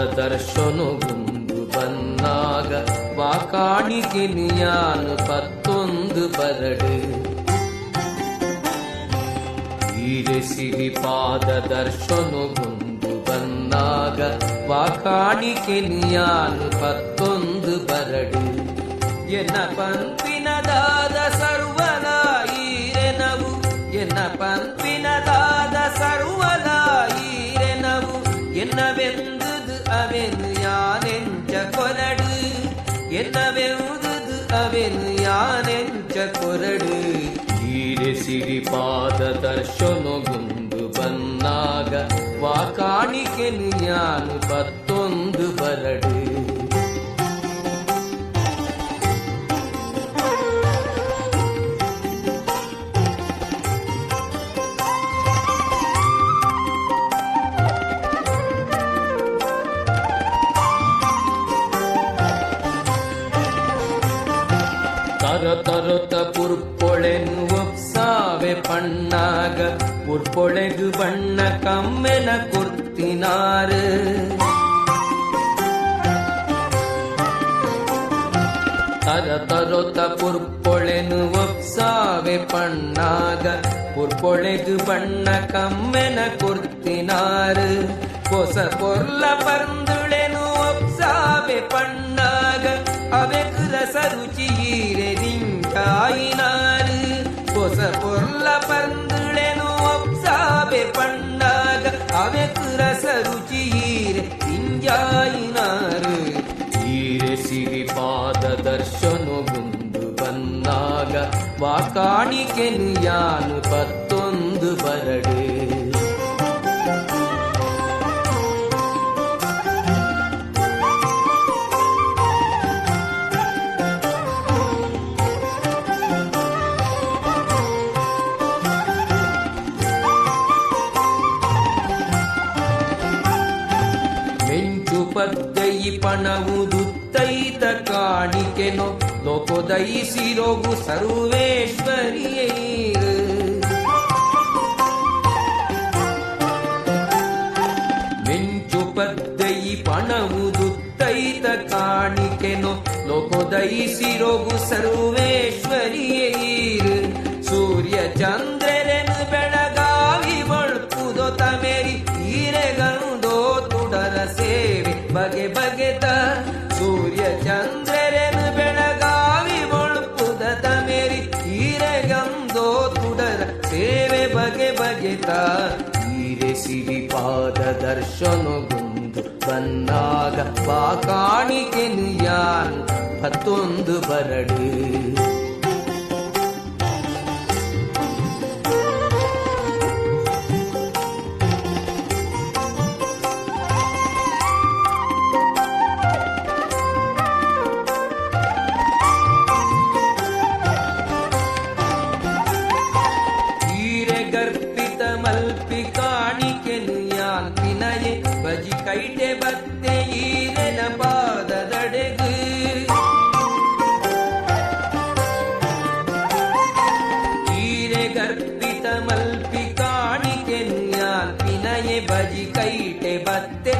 ಪಾದ ದರ್ಶನಗೊಂದು ಬಂದಾಗ ವಾಕಾಣಿಕೆ ನಿಯಾನು ಪತ್ತೊಂದು ಬರಡು ಈರೆಸಿರಿ ಪಾದ ದರ್ಶನಗೊಂದು ಬಂದಾಗ ವಾಕಾಣಿಕೆ ನಿಯಾನು ಪತ್ತೊಂದು ಬರಡು ಎನ್ನ ಪಂಪಿನದಾದ ಸರ್ವಲ ಈರೆನವು ಎನ್ನ ಪಂಪಿನದಾದ ಸರ್ವಲ ಈರೆನವು என்னவெந்தது ಅವೆನು ಯಾನೆಂಚ ಕೊರಡು ಎನ್ನವೆಂದು ಅವೆನು ಯಾನೆಂಚ ಕೊರಡು ಹೀರೆ ಸಿರಿಪಾದ ದರ್ಶನಗೊಂದು ಬನ್ನಾಗ ವಾಕಾಣಿಕೆನು ಯಾನು ಪತ್ತೊಂದು ಬರಡು தரொத்த புற்பொழென் உப்சாவே பண்ணாக புற்பொழகு வண்ண கம்மென குர்த்தினாறு. தர தரொத்த புற்பொழெனு ஒப்சாவே பண்ணாக புற்பொழகு பண்ண கம்மென குர்த்தினாறு. பொச பொருள பருந்துளெனு ஒப்சாவே பண்ணாக அவை ரசருச்சிய ಹೊಸ ಪೊರ್ಲ ಪರ್ಂದುಳೆನು ಒಪ್ಸಾಬೆ ಪಣ್ಣಾಗ ಅವೆಕು ರಸ ರುಚಿಯೀರೆ ಇಂಜಾಯಿನಾರು ಈರೆ ಸಿರಿ ಪಾದ ದರ್ಶನಗೊಂದು ಬಂದಾಗ ವಾಕಾಣಿಕೆನು ಯಾನು ಪತ್ತೊಂದು ಬರಡು. ಪಣವುದುತ್ತೈತ ಕಾಣಿಕೆನೋ ಲೋಕೋದಯಿಸಿರೋಗು ಸರ್ವೇಶ್ವರಿಯೇ ಮೆಂಚು ಪದ್ದೈ ಪಣವುದುತ್ತೈತ ಕಾಣಿಕೆನೋ ಲೋಕೋದಯಿಸಿರೋಗು ಸರ್ವೇಶ್ವರಿಯೇ ಸೂರ್ಯ ಚಂದ್ರರೆನು ಬೆಳಗಾವಿ ಬಗೆ ಬಗೆತ ಸೂರ್ಯ ಚಂದ್ರರೆನು ಬೆಳಗಾವಿ ಬಳ್ಪುದ ತಮೇರಿ ಹೀರೆಗಂದೋ ತುಡರ ಸೇವೆ ಬಗೆ ಬಗೆತ ಹೀರೆ ಸಿರಿ ಪಾದ ದರ್ಶನಗೊಂದು ಬಂದಾಗ ಬಾ ಕಾಣಿಕೆ ನಿಯಾನ್ ಹತ್ತೊಂದು ಬರಡು. ಕಾಣಿಕೆನು ಯಾಂತಿನಯೆ ಬಜಿ ಕೈಟೆ ಬತ್ತೆ ಈರೆನ ಪಾದದಡೆಗು ಈರೆ ಗರ್ಭಿತ ಮಲ್ಪಿ ಕಾಣಿಕೆನು ಕೈಟೆ ಬತ್ತೆ